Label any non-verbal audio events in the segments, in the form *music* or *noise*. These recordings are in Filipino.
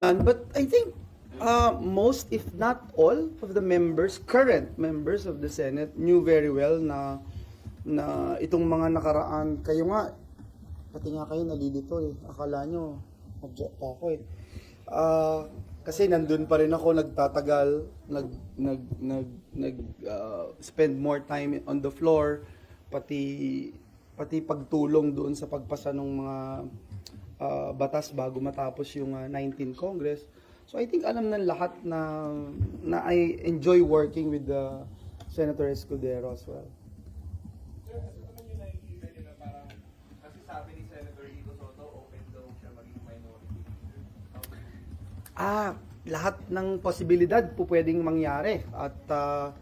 But I think uh, most, if not all, of the members, current members of the Senate, knew very well na na itong mga nakaraan, kayo nga, pati nga kayo nalilito eh. Akala nyo, mag-joke pa ako eh. Ah, kasi nandun pa rin ako nagtatagal, nag nag nag nag ah, spend more time on the floor, pati pati pagtulong doon sa pagpasa ng mga ah, batas bago matapos yung ah, 19 Congress. So I think alam ng lahat na na I enjoy working with the Senator Escudero as well. Ah, lahat ng posibilidad po pwedeng mangyari. At ah,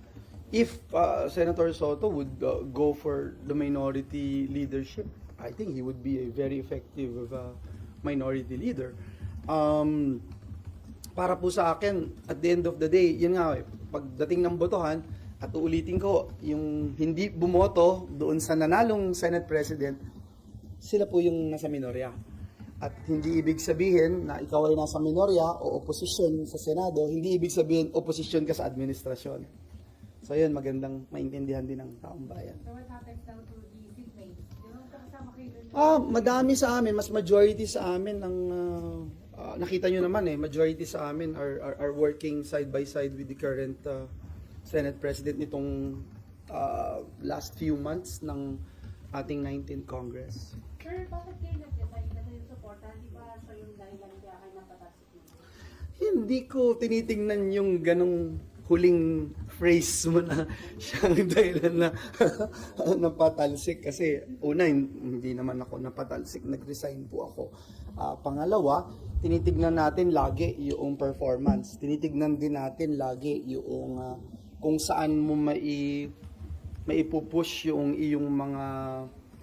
if ah, Senator Soto would ah, go for the minority leadership, I think he would be a very effective uh, minority leader. Um, para po sa akin, at the end of the day, yun nga, eh, pagdating ng botohan, at uulitin ko, yung hindi bumoto doon sa nanalong Senate President, sila po yung nasa minorya. At hindi ibig sabihin na ikaw ay nasa minorya o oposisyon sa Senado, hindi ibig sabihin oposisyon ka sa administrasyon. So yun, magandang maintindihan din ng taong bayan. So what happens now to the seatmates? Di ba kasama kayo doon? Ah, madami sa amin, mas majority sa amin ang ah, ah, nakita nyo naman eh, majority sa amin are, are, are working side by side with the current ah, Senate President nitong ah, last few months ng ating 19th Congress. Sir, bakit kayo nag-decide na kayo supportan? Di ba sa yung dahilan kaya kayo napatasik nito? Hindi ko tinitingnan yung ganong huling phrase mo na *laughs* siyang dahilan na *laughs* napatalsik kasi una hindi naman ako napatalsik nag-resign po ako Ah, pangalawa tinitignan natin lagi yung performance tinitignan din natin lagi yung ah, kung saan mo mai maipupush yung iyong mga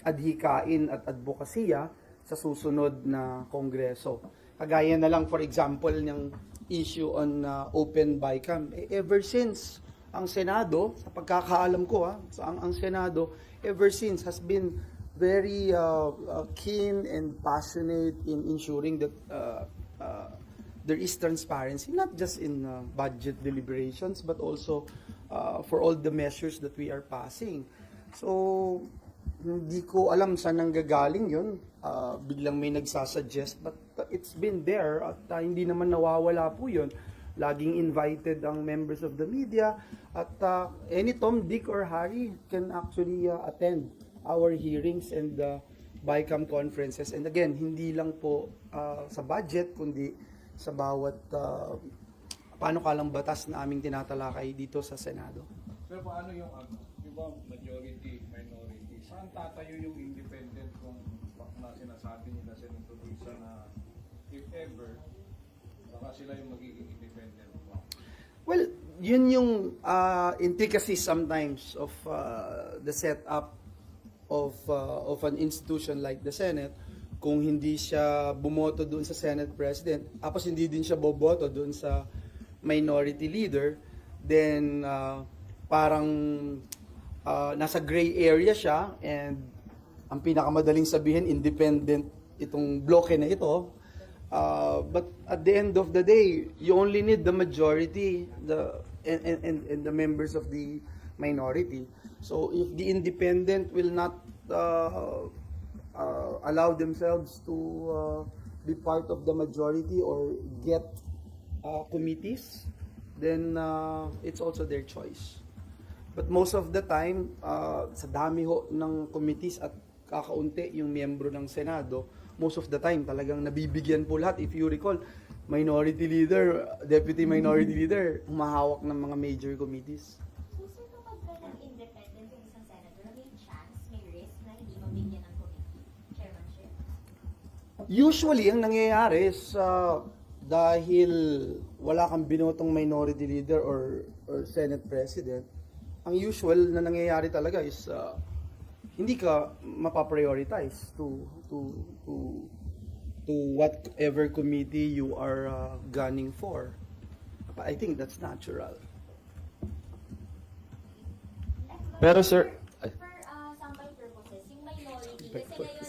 adhikain at advokasya sa susunod na kongreso. Kagaya na lang for example ng issue on uh, open bycam. Eh, ever since ang Senado, sa pagkakaalam ko ha, sa ang, ang Senado, ever since has been very uh, uh, keen and passionate in ensuring that uh, uh, there is transparency, not just in uh, budget deliberations, but also uh, for all the measures that we are passing. So, hindi ko alam saan nanggagaling yun. Uh, biglang may nagsasuggest, but uh, it's been there at uh, hindi naman nawawala po yun. Laging invited ang members of the media at uh, any Tom, Dick, or Harry can actually uh, attend our hearings and uh, BICAM conferences. And again, hindi lang po uh, sa budget, kundi sa bawat uh, panukalang batas na aming tinatalakay dito sa Senado. Sir, paano yung ano, di majority, minority, saan tatayo yung independent kung na sinasabi nila Senator Risa na if ever, baka sila yung magiging independent. Well, yun yung uh, intricacies sometimes of uh, the setup of uh, of an institution like the Senate. Kung hindi siya bumoto doon sa Senate President, tapos hindi din siya boboto doon sa minority leader, then uh, parang uh, nasa gray area siya and ang pinakamadaling sabihin, independent itong bloke na ito. Uh, but at the end of the day, you only need the majority the and, and, and, the members of the minority. So if the independent will not uh, uh, allow themselves to uh, be part of the majority or get uh, committees, then uh, it's also their choice. But most of the time, uh, sa dami ho ng committees at kakaunti yung miyembro ng Senado, most of the time talagang nabibigyan po lahat. If you recall, minority leader, deputy minority leader, humahawak ng mga major committees. So, sir, kapag ka ng independent isang senator, may chance, may risk na hindi mabigyan ng committee chairmanship? Usually, ang nangyayari is uh, dahil wala kang binotong minority leader or, or Senate President, ang usual na nangyayari talaga is uh, hindi ka mapaprioritize to to to to whatever committee you are uh, gunning for. But I think that's natural. Pero, sir- For, for uh, sample purposes, yung minority, kasi ngayon,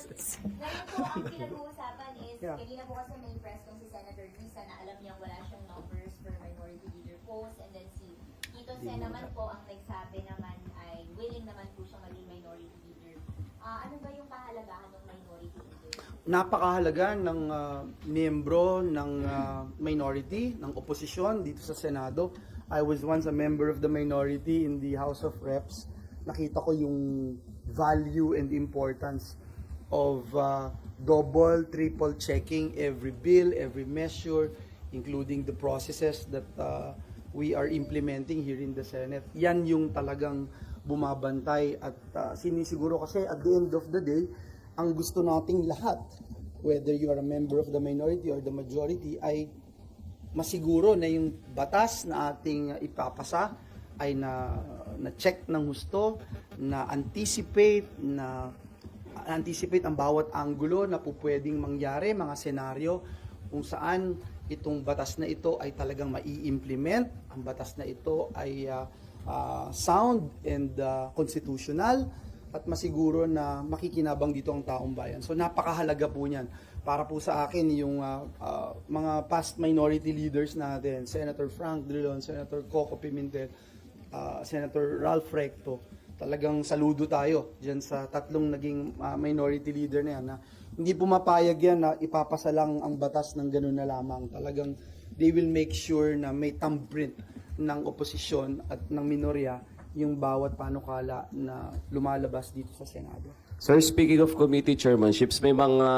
ngayon po ang pinag-uusapan is, Yeah. kanina po kasi may press kung si Senator Risa na alam niyang wala siyang numbers for minority leader post and then si Tito Sen naman po ang nagsabi naman ay willing naman po siya maging minority Ah, ano ba yung kahalagahan ng minority napakahalaga ng ah, miyembro ng ah, minority, ng oposisyon dito sa Senado. I was once a member of the minority in the House of Reps. Nakita ko yung value and importance of ah, double, triple checking every bill, every measure, including the processes that ah, we are implementing here in the Senate. Yan yung talagang bumabantay at ah, sinisiguro kasi at the end of the day, ang gusto nating lahat, whether you are a member of the minority or the majority, ay masiguro na yung batas na ating ipapasa ay na na check ng husto, na anticipate, na anticipate ang bawat anggulo na po pwedeng mangyari, mga senaryo kung saan itong batas na ito ay talagang mai-implement, ang batas na ito ay ah, ah, sound and ah, constitutional at masiguro na makikinabang dito ang taong bayan. So napakahalaga po niyan para po sa akin yung ah, ah, mga past minority leaders natin, Senator Frank Drilon, Senator Coco Pimentel, ah, Senator Ralph Recto. Talagang saludo tayo diyan sa tatlong naging ah, minority leader na yan na hindi pumapayag yan na ipapasa lang ang batas ng ganun na lamang. Talagang they will make sure na may thumbprint ng oposisyon at ng minorya yung bawat panukala na lumalabas dito sa Senado. Sir, speaking of committee chairmanships, may mga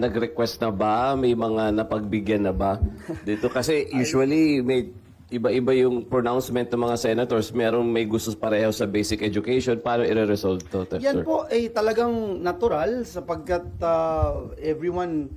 nag-request na ba? May mga napagbigyan na ba? *laughs* Dito kasi usually may iba-iba yung pronouncement ng mga senators. Merong may gusto pareho sa basic education. Paano i-resolve to, Yan sir? po ay talagang natural sapagkat uh, everyone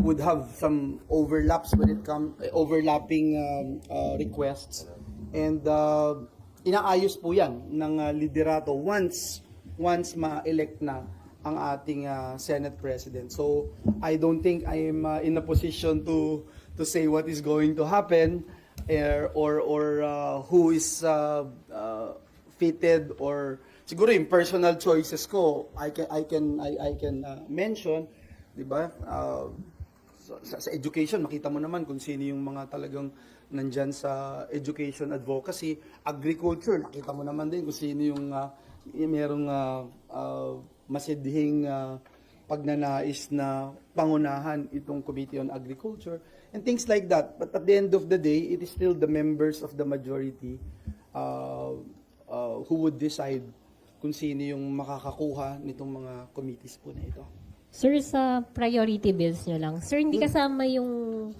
would have some overlaps when it comes overlapping um, uh, requests and uh, inaayos po yan ng uh, liderato once once ma-elect na ang ating uh, Senate President. So I don't think I am uh, in a position to to say what is going to happen or or, or uh, who is uh, uh, fitted or siguro yung personal choices ko I can I can I, I can uh, mention 'di ba Uh, sa, sa education makita mo naman kung sino yung mga talagang nandyan sa education advocacy agriculture nakita mo naman din kung sino yung uh, merong uh, uh, masidhing uh, pagnanais na pangunahan itong Committee on Agriculture and things like that. But at the end of the day, it is still the members of the majority uh, uh, who would decide kung sino yung makakakuha nitong mga committees po na ito. Sir, sa priority bills nyo lang, sir, hindi kasama yung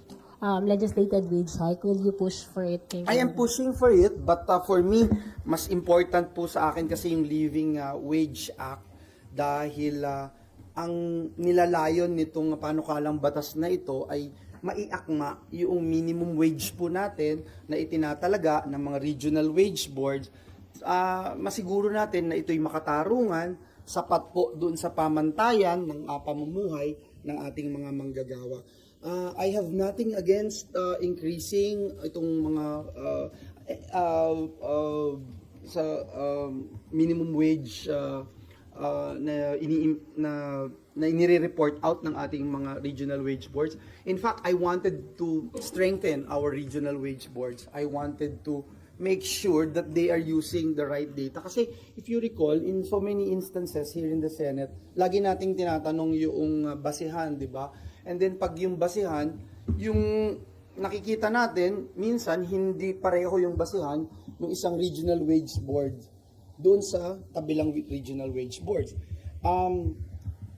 um, legislated wage hike. Will you push for it? I am pushing for it, but uh, for me, mas important po sa akin kasi yung Living uh, Wage Act dahil uh, ang nilalayon nitong panukalang batas na ito ay maiakma yung minimum wage po natin na itinatalaga ng mga regional wage boards. Ah, masiguro natin na ito'y makatarungan sapat po doon sa pamantayan ng uh, pamumuhay ng ating mga manggagawa. Uh, I have nothing against uh, increasing itong mga uh, uh, uh, sa um, minimum wage uh, uh, na ini na na inire-report out ng ating mga regional wage boards. In fact, I wanted to strengthen our regional wage boards. I wanted to make sure that they are using the right data. Kasi if you recall, in so many instances here in the Senate, lagi nating tinatanong yung uh, basihan, di ba? And then pag yung basihan, yung nakikita natin, minsan hindi pareho yung basihan ng isang regional wage board doon sa kabilang regional wage boards. Um,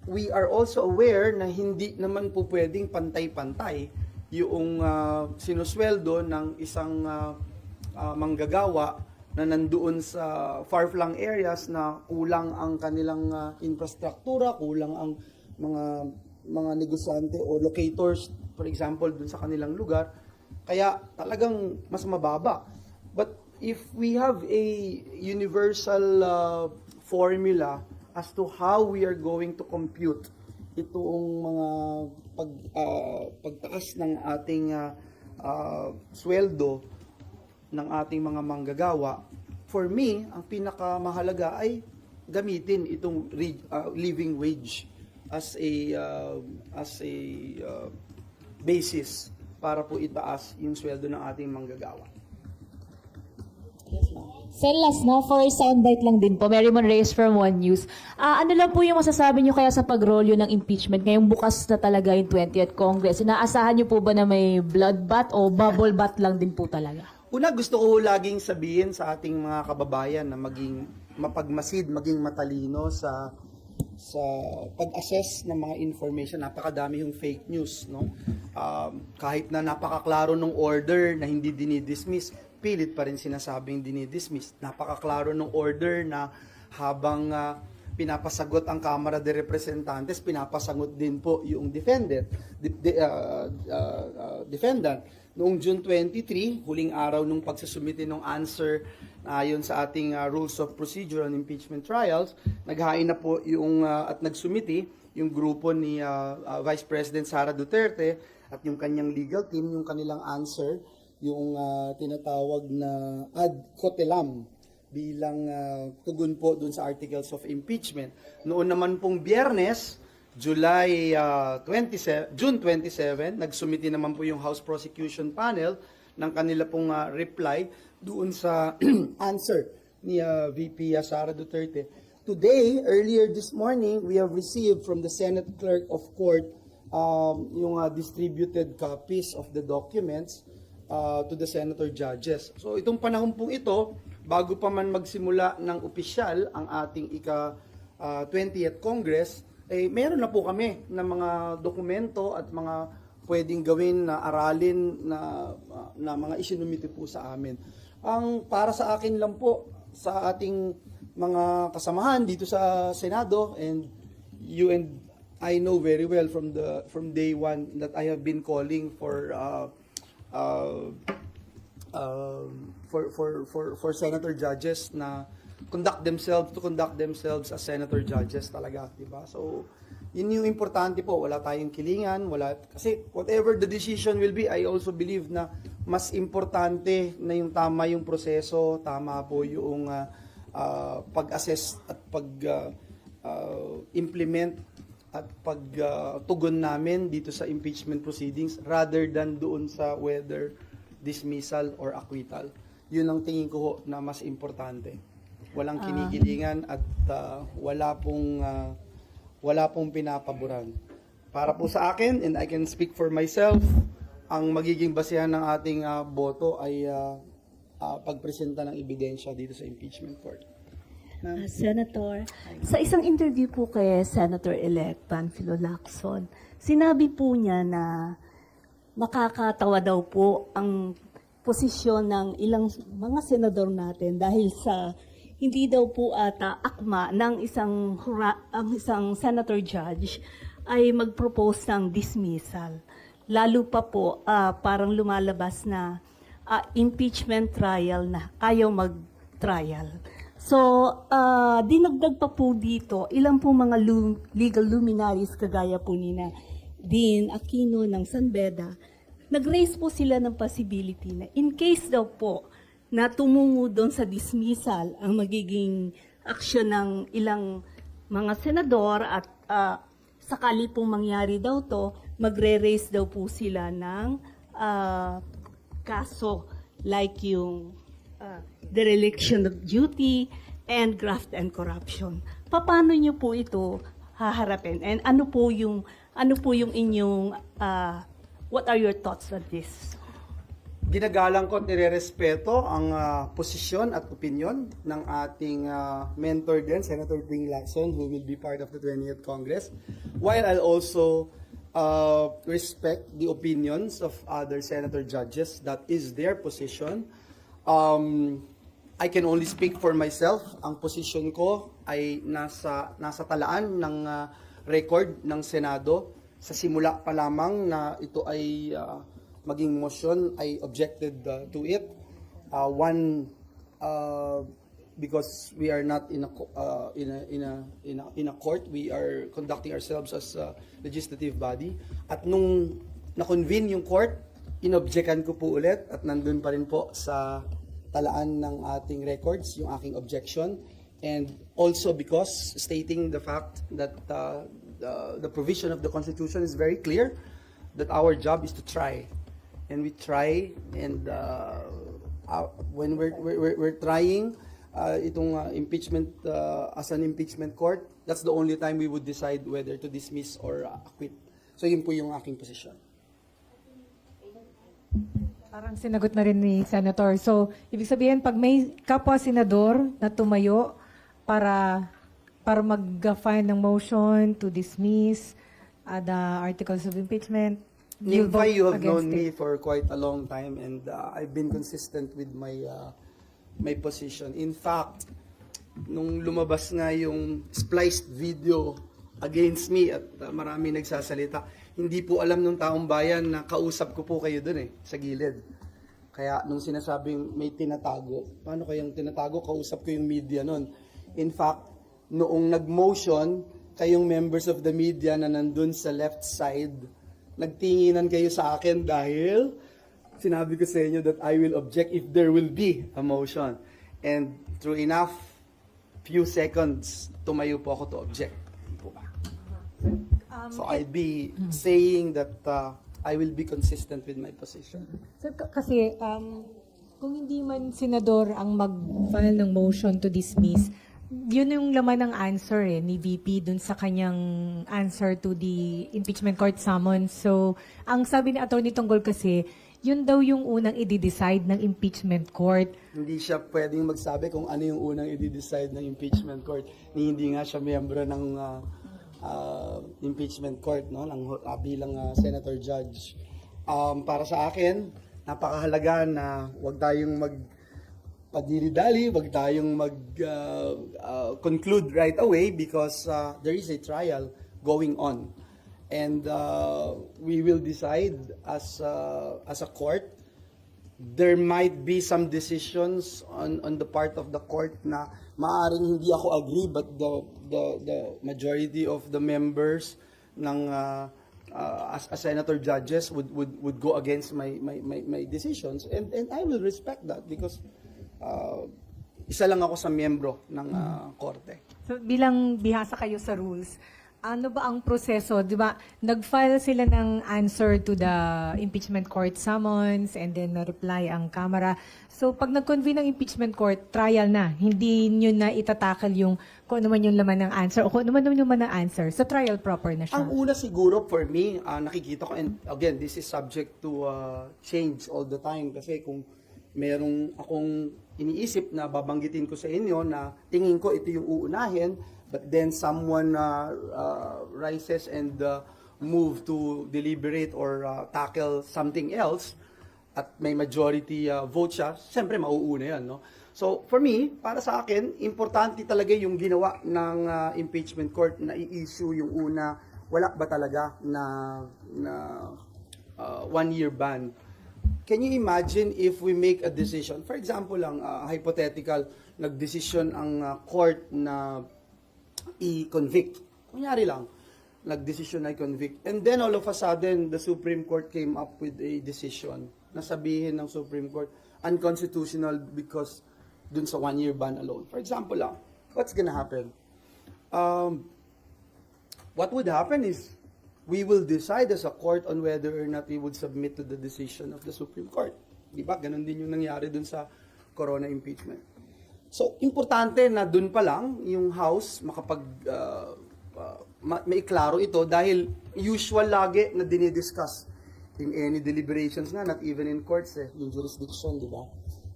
we are also aware na hindi naman po pwedeng pantay-pantay yung uh, sinusweldo ng isang uh, uh, manggagawa na nandoon sa far-flung areas na kulang ang kanilang uh, infrastruktura, kulang ang mga mga negosyante o locators, for example, dun sa kanilang lugar. Kaya talagang mas mababa. But if we have a universal uh, formula as to how we are going to compute itong mga pag uh, pagtaas ng ating uh, uh, sweldo ng ating mga manggagawa, for me, ang pinakamahalaga ay gamitin itong uh, living wage as a uh, as a uh, basis para po itaas yung sweldo ng ating manggagawa. Sen, last na, for soundbite lang din po, Mary Mon Reyes from One News. Ah, ano lang po yung masasabi nyo kaya sa pagrolyo ng impeachment ngayong bukas na talaga yung 20th Congress? Inaasahan nyo po ba na may bloodbath o bubble bath lang din po talaga? Una, gusto ko laging sabihin sa ating mga kababayan na maging mapagmasid, maging matalino sa sa pag-assess ng mga information. Napakadami yung fake news, no? Um, kahit na napakaklaro ng order na hindi dinidismiss, pilit pa rin sinasabing dinidismiss. Napakaklaro ng order na habang ah, pinapasagot ang Kamara de Representantes, pinapasagot din po yung defendant, di- di- ah, ah, ah, defendant. Noong June 23, huling araw nung pagsusumite ng answer ayon sa ating ah, rules of procedure on impeachment trials, naghain na po yung ah, at nagsumiti yung grupo ni ah, ah, Vice President Sara Duterte at yung kanyang legal team yung kanilang answer yung ah, tinatawag na ad cotelam bilang ah, tugon po dun sa articles of impeachment. Noon naman pong biyernes, July ah, 27, June 27, nagsumiti naman po yung House Prosecution Panel ng kanila pong ah, reply doon sa *clears throat* answer ni ah, VP Sara Duterte. Today, earlier this morning, we have received from the Senate Clerk of Court um, yung ah, distributed copies of the documents uh, to the senator judges. So itong panahon pong ito, bago pa man magsimula ng opisyal ang ating ika uh, 20th Congress, eh meron na po kami ng mga dokumento at mga pwedeng gawin na aralin na uh, na mga isinumite po sa amin. Ang para sa akin lang po sa ating mga kasamahan dito sa Senado and you and I know very well from the from day one that I have been calling for uh, uh, um, for, for, for, for senator judges na conduct themselves to conduct themselves as senator judges talaga, di ba? So, yun yung importante po, wala tayong kilingan, wala, kasi whatever the decision will be, I also believe na mas importante na yung tama yung proseso, tama po yung uh, uh, pag-assess at pag uh, uh, implement at pagtugon namin dito sa impeachment proceedings rather than doon sa whether dismissal or acquittal. Yun ang tingin ko na mas importante. Walang kinikilingan at uh, wala pong uh, wala pong pinapaboran. Para po sa akin and I can speak for myself, ang magiging basehan ng ating uh, boto ay uh, uh, pagpresenta ng ebidensya dito sa impeachment court. Ah, Senator, sa isang interview po kay Senator-elect Panfilo Lacson, sinabi po niya na nakakatawa daw po ang posisyon ng ilang mga senador natin dahil sa hindi daw po ata akma ng isang ang isang senator judge ay mag-propose ng dismissal. Lalo pa po ah, parang lumalabas na ah, impeachment trial na ayaw mag-trial. So, ah, dinagdag pa po dito, ilang po mga lu- legal luminaries kagaya po ni na Dean Aquino ng San Beda, nag-raise po sila ng possibility na in case daw po na tumungo doon sa dismissal ang magiging aksyon ng ilang mga senador at ah, sakali pong mangyari daw to, magre-raise daw po sila ng ah, kaso like yung uh, dereliction of duty and graft and corruption. Paano niyo po ito haharapin? And ano po yung ano po yung inyong uh, what are your thoughts on this? Ginagalang ko at nirerespeto ang ah, posisyon at opinion ng ating ah, mentor din, Senator Ping Lacson, who will be part of the 20th Congress. While I'll also uh, respect the opinions of other senator judges, that is their position. Um, I can only speak for myself. Ang position ko ay nasa nasa talaan ng ah, record ng Senado sa simula pa lamang na ito ay ah, maging motion I objected uh, to it. Uh, one uh, because we are not in a uh, in a in a in a in a court, we are conducting ourselves as a legislative body. At nung na-convene yung court, inobjectan ko po ulit at nandun pa rin po sa talaan ng ating records yung aking objection and also because stating the fact that uh, the, the provision of the constitution is very clear that our job is to try and we try and uh, uh, when we're, we're, we're- trying uh, itong uh, impeachment uh, as an impeachment court, that's the only time we would decide whether to dismiss or uh, acquit. So yun po yung aking position. Parang sinagot na rin ni Senator. So, ibig sabihin, pag may kapwa-senador na tumayo para para mag-file ng motion to dismiss uh, the articles of impeachment, Nimpa, vote you have known against me it. for quite a long time and uh, I've been consistent with my uh, my position. In fact, nung lumabas nga yung spliced video against me at uh, marami nagsasalita, hindi po alam ng taong bayan na kausap ko po kayo dun eh, sa gilid. Kaya nung sinasabing may tinatago, paano kayang tinatago? Kausap ko yung media nun. In fact, noong nag-motion, kayong members of the media na nandun sa left side, nagtinginan kayo sa akin dahil sinabi ko sa inyo that I will object if there will be a motion. And true enough, few seconds, tumayo po ako to object. Po ba? so I'd be saying that uh, I will be consistent with my position. Sir, kasi um, kung hindi man senador ang mag-file ng motion to dismiss, yun yung laman ng answer eh, ni VP dun sa kanyang answer to the impeachment court summons. So, ang sabi ni Atty. Tonggol kasi, yun daw yung unang i-decide ng impeachment court. Hindi siya pwedeng magsabi kung ano yung unang i-decide ng impeachment court. Ni hindi nga siya miyembro ng uh, uh, impeachment court no ng uh, bilang uh, senator judge. Um, para sa akin, napakahalaga na wag tayong mag padili-dali, wag tayong mag uh, uh, right away because uh, there is a trial going on. And uh, we will decide as uh, as a court there might be some decisions on on the part of the court na maaring hindi ako agree but the the the majority of the members ng uh, uh, as, as senator judges would would would go against my my my, my decisions and and I will respect that because uh, isa lang ako sa miyembro ng uh, korte. So bilang bihasa kayo sa rules, ano ba ang proseso? Di ba, nag-file sila ng answer to the impeachment court summons and then na-reply ang Kamara. So pag nag-convene ng impeachment court, trial na. Hindi nyo na itatakal yung kung ano man yung laman ng answer o kung ano man yung laman ng answer. So trial proper na siya. Ang una siguro for me, ah, nakikita ko, and again, this is subject to uh, change all the time kasi kung merong akong iniisip na babanggitin ko sa inyo na tingin ko ito yung uunahin, but then someone uh, uh, rises and uh, move to deliberate or uh, tackle something else, at may majority uh, vote siya, siyempre mauuna yan. No? So for me, para sa akin, importante talaga yung ginawa ng uh, impeachment court na i-issue yung una, wala ba talaga na, na uh, one-year ban. Can you imagine if we make a decision, for example lang, uh, hypothetical, nagdesisyon ang uh, court na i-convict. Kunyari lang, nagdesisyon na i-convict. And then all of a sudden, the Supreme Court came up with a decision na sabihin ng Supreme Court, unconstitutional because dun sa one-year ban alone. For example lang, what's gonna happen? Um, what would happen is, we will decide as a court on whether or not we would submit to the decision of the Supreme Court. Di ba? Ganon din yung nangyari dun sa corona impeachment. So, importante na dun pa lang yung House makapag uh, uh, ma- maiklaro ito dahil usual lagi na dinidiscuss in any deliberations nga, not even in courts eh, yung jurisdiction, di ba?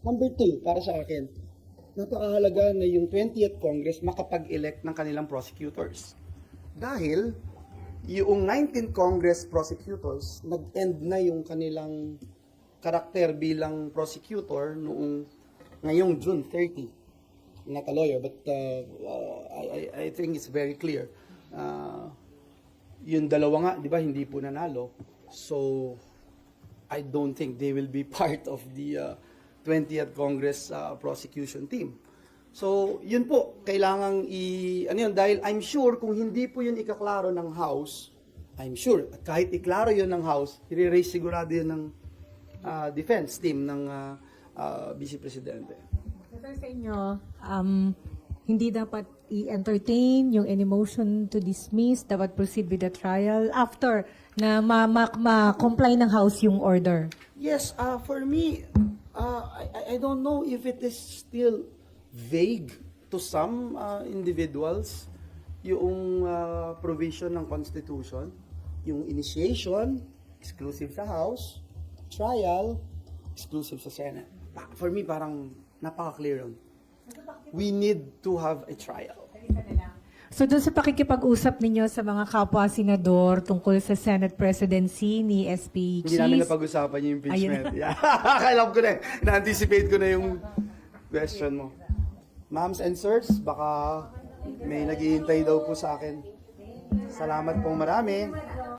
Number two, para sa akin, napakahalaga na yung 20th Congress makapag-elect ng kanilang prosecutors. Dahil yung 19th Congress prosecutors, nag-end na yung kanilang karakter bilang prosecutor noong ngayong June 30. I'm not a lawyer, but uh, uh, I, I, I think it's very clear. Uh, yung dalawa nga, di ba, hindi po nanalo. So, I don't think they will be *laughs* part of the uh, 20th Congress uh, prosecution team. So, yun po, kailangang i, ano yun, dahil I'm sure kung hindi po yun ikaklaro ng House, I'm sure, at kahit iklaro yun ng House, i-raise sigurado yun ng uh, defense team ng uh, uh, Vice Presidente. Sir, sa inyo, um, hindi dapat i-entertain yung any motion to dismiss, dapat proceed with the trial after na ma- ma- ma-comply ng House yung order. Yes, uh, for me, uh, I- I don't know if it is still vague to some uh, individuals yung uh, provision ng Constitution, yung initiation, exclusive sa House, trial, exclusive sa Senate. Pa- For me, parang napaka-clear yun. We need to have a trial. So doon sa pakikipag-usap ninyo sa mga kapwa senador tungkol sa Senate presidency ni SP Hindi namin Cheese, napag-usapan yung impeachment. Ayun. *laughs* Yeah. Alam ko na eh. Na-anticipate ko na yung question mo. Ma'ams and sirs, baka may naghihintay daw po sa akin. Salamat pong marami.